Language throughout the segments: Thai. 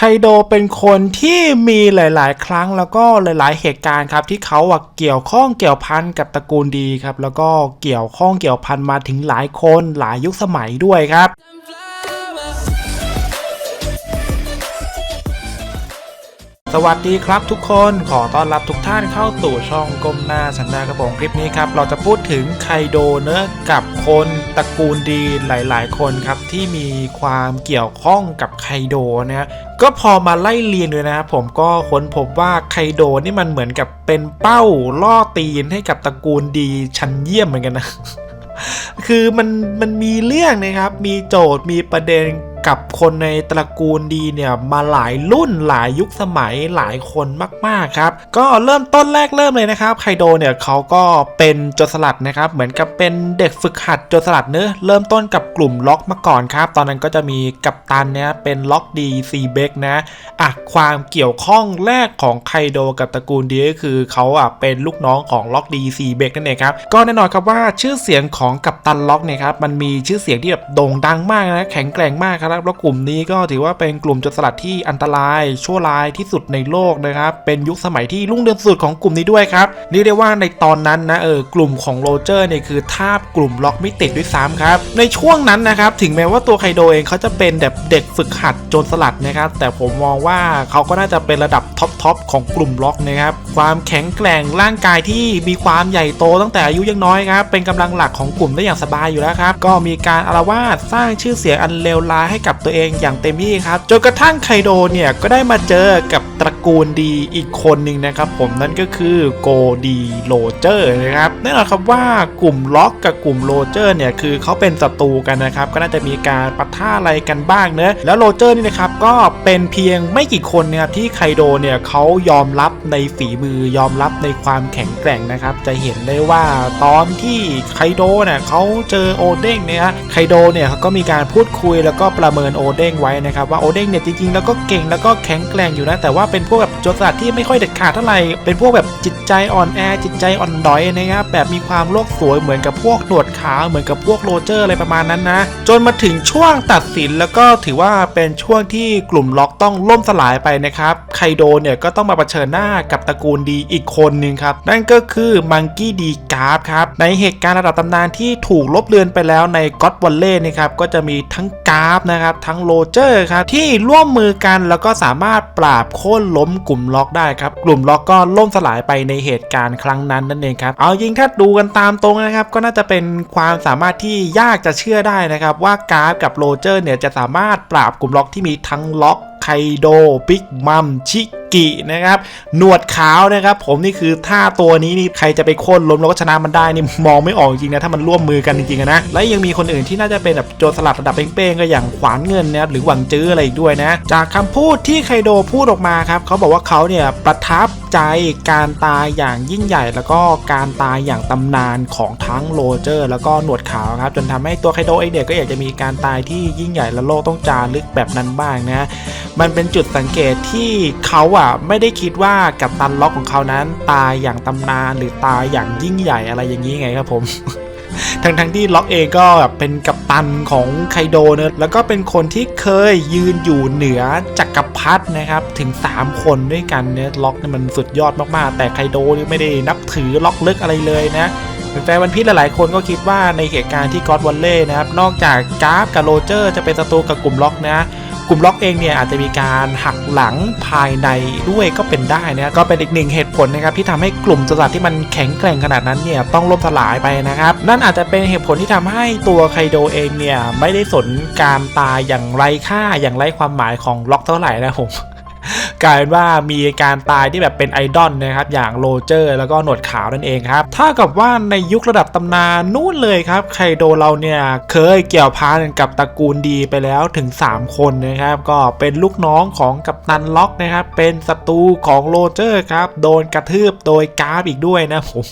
ไคโดเป็นคนที่มีหลาย ๆ ครั้งแล้วก็หลาย ๆ เหตุการณ์ครับที่เขาอะเกี่ยวข้องเกี่ยวพันกับตระกูลดีครับ แล้วก็เกี่ยวข้องเกี่ยวพันมาถึงหลายคนหลายยุคสมัยด้วยครับ สวัสดีครับทุกคนขอต้อนรับทุกท่านเข้าสู่ช่องก้มหน้าฉันดากระบอกคลิปนี้ครับ เราจะพูดถึงไคโดเนอะกับคนตระกูลดีหลาย ๆ คนครับ ที่มีความเกี่ยวข้องกับไคโดนะก็พอมาไล่เรียนเลยนะครับผมก็ค้นพบว่าไคโดนี่มันเหมือนกับเป็นเป้าล่อตีนให้กับตระกูลดีชั้นเยี่ยมเหมือนกันนะคือมันมันมีเรื่องนะครับ มีโจทย์มีประเด็น กับคนในตระกูลดีเนี่ยมาหลายรุ่นหลายยุคสมัยหลายคนมากๆครับ ก็เริ่มต้นแรกเริ่มเลยนะครับไคโดเนี่ยเขาก็เป็นโจรสลัดนะครับเหมือนกับเป็นเด็กฝึกหัดโจรสลัดเนื้อเริ่มต้นกับกลุ่มล็อกมาก่อนครับ ตอนนั้นก็จะมีกัปตันเนี่ยเป็นล็อกดีซีเบกนะอะความเกี่ยวข้องแรกของไคโดกับตระกูลดีก็คือเขาอะเป็นลูกน้องของล็อกดีซีเบกนั่นเองครับก็แน่นอนครับว่าชื่อเสียงของกัปตันล็อกเนี่ยครับมันมีชื่อเสียงที่แบบโด่งดังมากนะแข็งแกร่งมากครับแล้วกลุ่มนี้ก็ถือว่าเป็นกลุ่มโจรสลัดที่อันตรายชั่วร้ายที่สุดในโลกนะครับ เป็นยุคสมัยที่รุ่งเรืองสุดของกลุ่มนี้ด้วยครับเรียกได้ว่าในตอนนั้นนะเออกลุ่มของโรเจอร์เนี่ยคือทาบกลุ่มล็อกไม่ติดด้วยซ้ำครับ ในช่วงนั้นนะครับถึงแม้ว่าตัวไคโดเองเขาจะเป็นแบบเด็กฝึกหัดโจรสลัดนะครับ แต่ผมมองว่าเขาก็น่าจะเป็นระดับท็อปทอปของกลุ่มล็อกนะครับความแข็งแกร่งร่างกายที่มีความใหญ่โตตั้งแต่อายุยังน้อยครับเป็นกำลังหลักของกลุ่มได้อย่างสบายอยู่แล้วครับก็มีการอารวาสสร้างชื่อเสียงอันเลวร้ายให้กับตัวเองอย่างเต็มที่ครับจนกระทั่งไคโดเนี่ยก็ได้มาเจอกับตระกูลดีอีกคนหนึ่งนะครับผมนั่นก็คือโกดีโรเจอร์นะครับแน่นอนครับว่ากลุ่มล็อกกับกลุ่มโรเจอร์เนี่ยคือเขาเป็นศัตรูกันนะครับก็น่าจะมีการปะทะอะไรกันบ้างเนอะแล้วโรเจอร์นี่นะครับก็เป็นเพียงไม่กี่คนนะครับที่ไคโดเนี่ยเขายอมรับในฝีมือยอมรับในความแข็งแกร่งนะครับจะเห็นได้ว่าตอนที่ไคโดเนี่ยเขาเจอโอเด้งเนี่ยไคโดเนี่ยเขาก็มีการพูดคุยแล้วก็ประประเมินโอเด้งไว้นะครับว่าโอเด้งเนี่ยจริงๆแล้วก็เก่งแล้วก็แข็งแกร่งอยู่นะ แต่ว่าเป็นพวกแบบโจรสลัดที่ไม่ค่อยเด็ดขาดเท่าไหร่เป็นพวกแบบจิตใจอ่อนแอจิตใจอ่อนด้อยนะครับแบบมีความโลกสวยเหมือนกับพวกหนวดขาวเหมือนกับพวกโรเจอร์อะไรประมาณนั้นนะจนมาถึงช่วงตัดสินแล้วก็ถือว่าเป็นช่วงที่กลุ่มล็อกต้องล่มสลายไปนะครับไคโดเนี่ยก็ต้องมาเผชิญหน้ากับตระกูลดีอีกคนหนึ่งครับนั่นก็คือมังกี้ดีกราฟครับในเหตุการณ์ระดับตำนานที่ถูกลบเลือนไปแล้วในก็อดวอลเล่นะครับก็จะมีทั้งกราฟนะครับ ทั้งโรเจอร์ครับที่ร่วมมือกันแล้วก็สามารถปราบโค่นล้มกลุ่มล็อกได้ครับ กลุ่มล็อกก็ล่มสลายไปในเหตุการณ์ครั้งนั้นนั่นเองครับ เอายิงถ้าดูกันตามตรงนะครับ ก็น่าจะเป็นความสามารถที่ยากจะเชื่อได้นะครับ ว่ากราฟกับโรเจอร์เนี่ยจะสามารถปราบกลุ่มล็อกที่มีทั้งล็อกไคโดบิ๊กมัมชิ กินะครับหนวดขาวนะครับผมนี่คือถ้าตัวนี้นี่ใครจะไปโค่นล้มแล้วก็ชนะมันได้นี่มองไม่ออกจริงนะถ้ามันร่วมมือกันจริงๆนะและยังมีคนอื่นที่น่าจะเป็นแบบโจรสลัดระดับเป้งๆก็อย่างขวานเงินนะครับหรือหวังจื้ออะไรอีกด้วยนะ จากคำพูดที่ไคโดพูดออกมาครับเขาบอกว่าเขาเนี่ยประทับ ใจการตายอย่างยิ่งใหญ่ แล้วก็การตายอย่างตำนานของทั้งโรเจอร์ แล้วก็หนวดขาวครับจนทำให้ตัวไคโดเองเนี่ยก็อยากจะมีการตายที่ยิ่งใหญ่และโลกต้องจารึกแบบนั้นบ้างนะมันเป็นจุดสังเกตที่เขาอะไม่ได้คิดว่ากับตันล็อกของเขานั้น ตายอย่างตำนานหรือตายอย่างยิ่งใหญ่อะไรอย่างนี้ไงครับผม ทั้งทั้งๆที่ล็อกเองก็แบบเป็นกัปตันของไคโดเนะแล้วก็เป็นคนที่เคยยืนอยู่เหนือจักรพรรดินะครับถึง 3 คนด้วยกันเนี่ยล็อกเนี่ยมันสุดยอดมากๆ แต่ไคโดนี่ไม่ได้นับถือล็อกลึกอะไรเลยนะแฟนวันพีชหลายๆ คนก็คิดว่าในเหตุการณ์ที่ก็อดวอลเล่นะครับนอกจากกราฟกับโรเจอร์จะเป็นศัตรูกับกลุ่มล็อกนะ กลุ่มล็อกเองเนี่ยอาจจะมีการหักหลังภายในด้วยก็เป็นได้นะก็เป็นอีกหนึ่งเหตุผลนะครับที่ทำให้กลุ่มโจรสลัดที่มันแข็งแกร่งขนาดนั้นเนี่ยต้องล่มสลายไปนะครับ นั่นอาจจะเป็นเหตุผลที่ทำให้ตัวไคโดเองเนี่ยไม่ได้สนการตายอย่างไร้ค่าอย่างไร้ความหมายของล็อกเท่าไหร่นะผม กลายเป็นว่ามีการตายที่แบบเป็นไอดอลนะครับอย่างโรเจอร์ แล้วก็หนวดขาวนั่นเองครับถ้ากับว่าในยุคระดับตำนานนู่นเลยครับไคโดเราเนี่ยเคยเกี่ยวพันกับตระกูลดีไปแล้วถึง 3 คนนะครับ ก็เป็นลูกน้องของกัปตันล็อกนะครับ เป็นศัตรูของโรเจอร์ครับ โดนกระทืบโดยกราฟอีกด้วยนะผม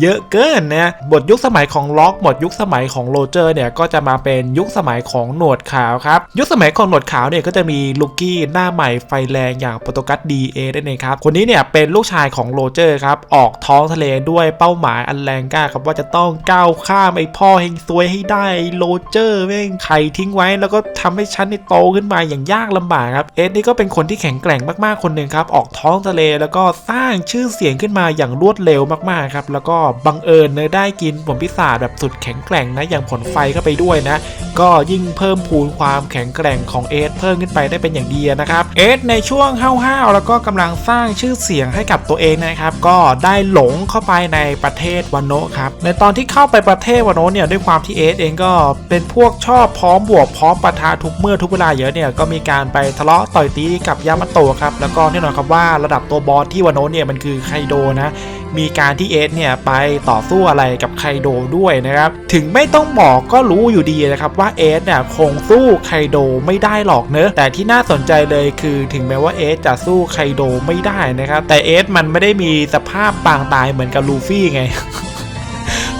เยอะเกินนะหมดยุคสมัยของล็อกหมดยุคสมัยของโรเจอร์เนี่ยก็จะมาเป็นยุคสมัยของหนวดขาวครับ ยุคสมัยของหนวดขาวเนี่ยก็จะมีลูกี้หน้าใหม่ไฟแรงอย่างโปรโตกัสดีเอนั่นเองครับ คนนี้เนี่ยเป็นลูกชายของโรเจอร์ครับ ออกท้องทะเลด้วยเป้าหมายอันแรงกล้าครับว่าจะต้องก้าวข้ามไอ้พ่อเฮงซวยให้ได้โรเจอร์แม่งไข่ทิ้งไว้ แล้วก็ทำให้ฉันนี่โตขึ้นมาอย่างยากลำบากครับเอ็ดนี่ก็เป็นคนที่แข็งแกร่งมากๆคนหนึ่งครับออกท้องทะเลแล้วก็สร้างชื่อเสียงขึ้นมาอย่างรวดเร็วมากๆครับแล้วก็บังเอิญเนยได้กินผลพิศาจแบบสุดแข็งแกร่งนะอย่างผลไฟเข้าไปด้วยนะ ก็ยิ่งเพิ่มพูนความแข็งแกร่งของเอสเพิ่มขึ้นไปได้เป็นอย่างดีนะครับเอสในช่วงห้าวๆแล้วก็กำลังสร้างชื่อเสียงให้กับตัวเองนะครับ ก็ได้หลงเข้าไปในประเทศวานโนะครับในตอนที่เข้าไปประเทศวานโนเนี่ยด้วยความที่เอสเองก็เป็นพวกชอบพร้อมบวกพร้อมปะทะทุกเมื่อทุกเวลาเยอะเนี่ยก็มีการไปทะเลาะต่อยตีกับยามาโตะครับแล้วก็แน่นอนครับว่าระดับตัวบอสที่วานโนเนี่ยมันคือไคโดนะมีการที่เอสเนี่ยไปต่อสู้อะไรกับไคโดด้วยนะครับ ถึงไม่ต้องบอกก็รู้อยู่ดีนะครับว่าเอสเนี่ยคงสู้ไคโดไม่ได้หรอกเนอะแต่ที่น่าสนใจเลยคือถึงแม้ว่าเอสจะสู้ไคโดไม่ได้นะครับแต่เอสมันไม่ได้มีสภาพปางตายเหมือนกับลูฟี่ไง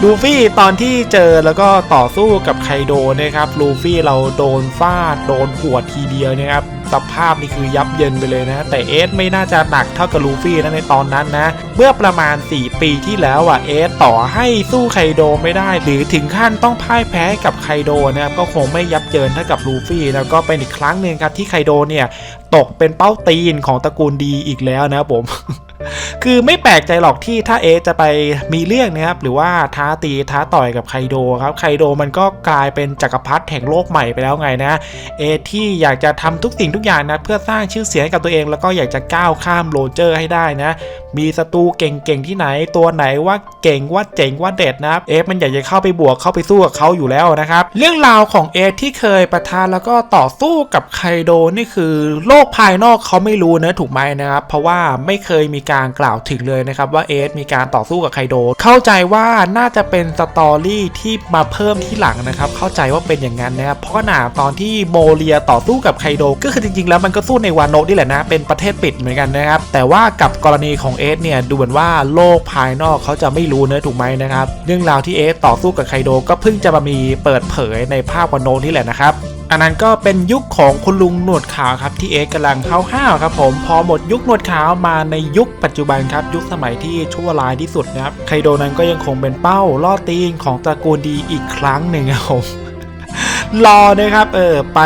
ลูฟี่ตอนที่เจอแล้วก็ต่อสู้กับไคโดนะครับลูฟี่เราโดนฟาดโดนขวดทีเดียวนะครับสภาพนี่คือยับเยินไปเลยนะแต่เอสไม่น่าจะหนักเท่ากับลูฟี่นะในตอนนั้นนะเมื่อประมาณ 4 ปีที่แล้วอะเอสต่อให้สู้ไคโดไม่ได้ หรือถึงขั้นต้องพ่ายแพ้กับไคโดนะครับก็คงไม่ยับเยินเท่ากับลูฟี่แล้วก็เป็นอีกครั้งหนึ่งครับที่ไคโดเนี่ยตกเป็นเป้าตีนของตระกูลดีอีกแล้วนะผม คือไม่แปลกใจหรอกที่ถ้าเอจะไปมีเรื่องนะครับหรือว่าท้าตีท้าต่อยกับไคโดครับไคโดมันก็กลายเป็นจักรพรรดิแห่งโลกใหม่ไปแล้วไงนะเอที่อยากจะทำทุกสิ่งทุกอย่างนะเพื่อสร้างชื่อเสียงให้กับตัวเอง แล้วก็อยากจะก้าวข้ามโรเจอร์ให้ได้นะ มีศัตรูเก่งๆที่ไหนตัวไหนว่าเก่งว่าเจ๋งว่าเด็ดนะครับเอฟมันอยากจะเข้าไปบวกเข้าไปสู้กับเขาอยู่แล้วนะครับเรื่องราวของเอที่เคยประทานแล้วก็ต่อสู้กับไคโดนี่คือ โลกภายนอกเขาไม่รู้นะถูกไหมนะครับเพราะว่าไม่เคยมีการการกล่าวถึงเลยนะครับว่าเอฟมีการต่อสู้กับไคโด เข้าใจว่าน่าจะเป็นสตอรี่ที่มาเพิ่มที่หลังนะครับ เข้าใจว่าเป็นอย่างนั้นนะครับเพราะขนาตอนที่โมเรียต่อสู้กับไคโด ก็คือจริงๆ แล้วมันก็สู้ในวานโนะนี่แหละนะ เป็นประเทศปิดเหมือนกันนะครับ แต่ว่ากับกรณีของเอสเนี่ยดูเหมือนว่าโลกภายนอกเขาจะไม่รู้เนอะถูกไหมนะครับ เรื่องราวที่เอสต่อสู้กับไคโดก็เพิ่งจะมามีเปิดเผยในภาพวานโนะนี่แหละนะครับ อันนั้นก็เป็นยุคของคุณลุงหนวดขาวครับที่เอสกำลังห้าวๆครับผมพอหมดยุคหนวดขาวมาในยุคปัจจุบันครับยุคสมัยที่ชั่วร้ายที่สุดนะครับไคโดนั้นก็ยังคงเป็นเป้าล่อตีนของตระกูลดีอีกครั้งหนึ่งครับผม รอนะครับเออไป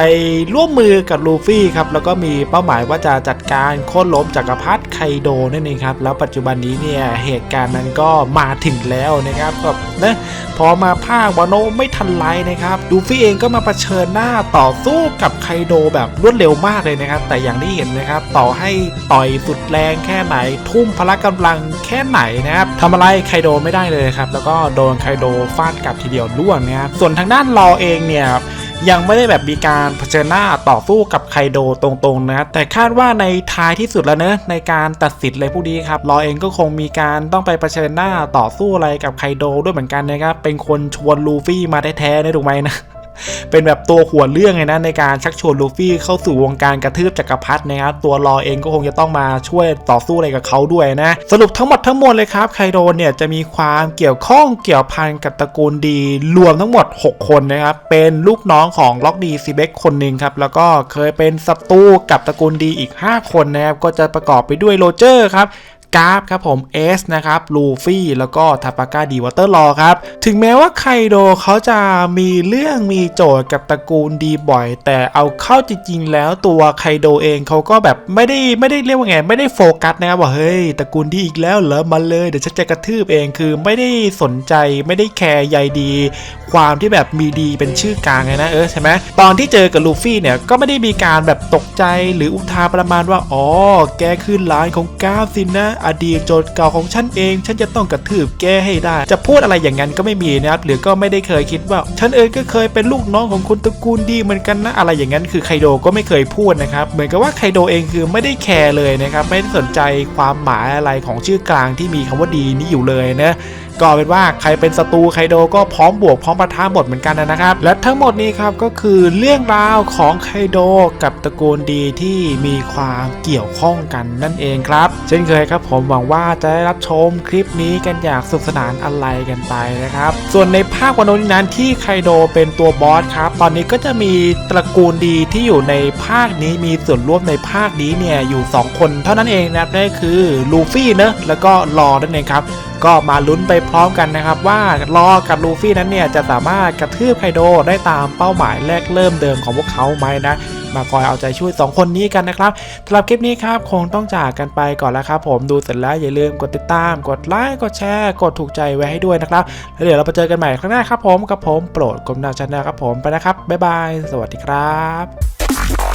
ร่วมมือกับลูฟี่ครับแล้วก็มีเป้าหมายว่าจะจัดการโค่นล้มจักรพรรดิไคโดนั่นเองครับแล้วปัจจุบันนี้เนี่ยเหตุการณ์นั้นก็มาถึงแล้วนะครับก็นะพอมาภาควาโนไม่ทันไรนะครับลูฟี่เองก็มาเผชิญหน้าต่อสู้กับไคโดแบบรวดเร็วมากเลยนะครับ แต่อย่างที่เห็นนะครับต่อให้ต่อยสุดแรงแค่ไหน ทุ่มพละกำลังแค่ไหนนะครับทำอะไรไคโดไม่ได้เลยครับแล้วก็โดนไคโดฟาดกลับทีเดียวล่วงนะครับส่วนทางด้านรอเองเนี่ย ยังไม่ได้แบบมีการเผชิญหน้าต่อสู้กับไคโดตรงๆนะแต่คาดว่าในท้ายที่สุดแล้วเนอะในการตัดสินอะไรพวกนี้ครับรอเองก็คงมีการต้องไปเผชิญหน้าต่อสู้อะไรกับไคโดด้วยเหมือนกันนะครับเป็นคนชวนลูฟี่มาแท้ๆนะถูกไหมนะ เป็นแบบตัวหัวเรื่องไงนะในการชักชวนลูฟี่เข้าสู่วงการกระทืบจักรพรรดินะครับตัวรอเองก็คงจะต้องมาช่วยต่อสู้อะไรกับเขาด้วยนะสรุปทั้งหมดทั้งมวลเลยครับไคโดเนี่ยจะมีความเกี่ยวข้องเกี่ยวพันกับตระกูลดีรวมทั้งหมด 6 คนนะครับเป็นลูกน้องของล็อกดีซีเบกคนหนึ่งครับแล้วก็เคยเป็นศัตรูกับตระกูลดีอีก 5 คนนะครับก็จะประกอบไปด้วยโรเจอร์ครับ กราฟครับผมเอสนะครับลูฟี่แล้วก็ทาปาก้าดีวอเตอร์ลอครับ ถึงแม้ว่าไคโดเขาจะมีเรื่องมีโจทย์กับตระกูลดีบ่อย แต่เอาเข้าจริงๆแล้วตัวไคโดเองเขาก็แบบไม่ได้ไม่ได้เรียกว่าไงไม่ได้โฟกัสนะครับว่าเฮ้ยตระกูลดีอีกแล้วเหรอมาเลยเดี๋ยวฉันจะกระทืบเองคือไม่ได้สนใจไม่ได้แคร์ใยดี ความที่แบบมีดีเป็นชื่อกลางไงนะเออใช่ไหมตอนที่เจอกับลูฟี่เนี่ยก็ไม่ได้มีการแบบตกใจหรืออุทานประมาณว่าอ๋อแกคือหลานของกาฟสินะอดีตโจทย์เก่าของฉันเอง ฉันจะต้องกระทืบแกให้ได้ จะพูดอะไรอย่างนั้นก็ไม่มีนะครับหรือก็ไม่ได้เคยคิดว่า ฉันเองก็เคยเป็นลูกน้องของคนตระกูลดีเหมือนกันนะอะไรอย่างนั้นคือไคโดก็ไม่เคยพูดนะครับเหมือนกับว่าไคโดเองคือไม่ได้แคร์เลยนะครับไม่ได้สนใจความหมายอะไรของชื่อกลางที่มีคำว่าดีนี้อยู่เลยนะ ก็เป็นว่าใครเป็นศัตรูไคโดก็พร้อมบวกพร้อมปะทะหมดเหมือนกันนะครับ และทั้งหมดนี้ครับก็คือเรื่องราวของไคโดกับตระกูลดีที่มีความเกี่ยวข้องกันนั่นเองครับ เช่นเคยครับผมหวังว่าจะได้รับชมคลิปนี้กันอย่างสนุกสนานอะไรกันไปนะครับ ส่วนในภาควันนี้นั้นที่ไคโดเป็นตัวบอสครับ ตอนนี้ก็จะมีตระกูลดีที่อยู่ในภาคนี้มีส่วนร่วมในภาคนี้เนี่ยอยู่ 2 คนเท่านั้นเองนะครับนั่นคือลูฟี่เนอะแล้วก็รอนั่นเองครับ ก็มาลุ้นไปพร้อมกันนะครับ ว่ารอกับลูฟี่นั้นเนี่ยจะสามารถกระทืบไคโดได้ตามเป้าหมายแรกเริ่มเดิมของพวกเขาไหมนะมาคอยเอาใจช่วย 2 คนนี้กันนะครับสำหรับคลิปนี้ครับคงต้องจากกันไปก่อนแล้วครับผมดูเสร็จแล้วอย่าลืมกดติดตาม กดไลค์กดแชร์ กดถูกใจไว้ให้ด้วยนะครับแล้วเดี๋ยวเราไปเจอกันใหม่ครั้งหน้าครับผมกับผมโปรดกรมนาชนะครับผมไปนะครับบ๊ายบาย สวัสดีครับ